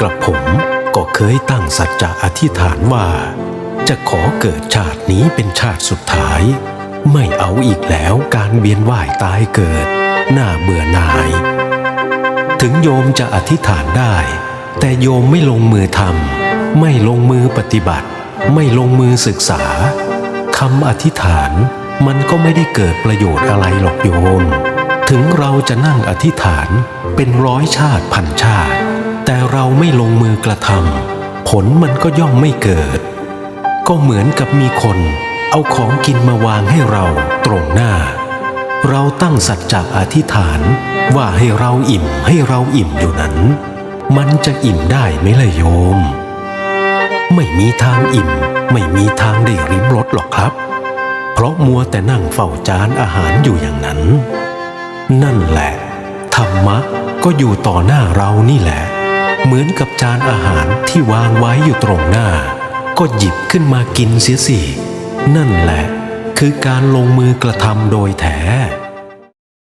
กระผมก็เคยตั้งสัจจะอธิษฐานว่า จะขอเกิดชาตินี้เป็นชาติสุดท้าย ไม่เอาอีกแล้วการเวียนว่ายตายเกิดน่าเบื่อหน่าย ถึงโยมจะอธิษฐานได้ แต่โยมไม่ลงมือทำไม่ลงมือปฏิบัติ ไม่ลงมือศึกษาคำอธิษฐานมันก็ไม่ได้เกิดประโยชน์อะไรหรอกโยม ถึงเราจะนั่งอธิษฐานเป็นร้อยชาติพันชาติ ไม่ลงมือกระทำผลมันก็ย่อมไม่เกิด ก็เหมือนกับมีคน เอาของกินมาวางให้เราตรงหน้า เราตั้งสัจจะอธิษฐานว่าให้เราอิ่มให้เราอิ่มอยู่นั้น มันจะอิ่มได้ไหมล่ะโยม ไม่มีทางอิ่ม ไม่มีทางได้ริมรสหรอกครับ เพราะมัวแต่นั่งเฝ้าจานอาหารอยู่อย่างนั้น นั่นแหละ ธรรมะก็อยู่ต่อหน้าเรานี่แหละ เหมือนกับจานอาหารที่วางไว้อยู่ตรงหน้า ก็หยิบขึ้นมากินเสียสิ นั่นแหละ คือการลงมือกระทำโดยแท้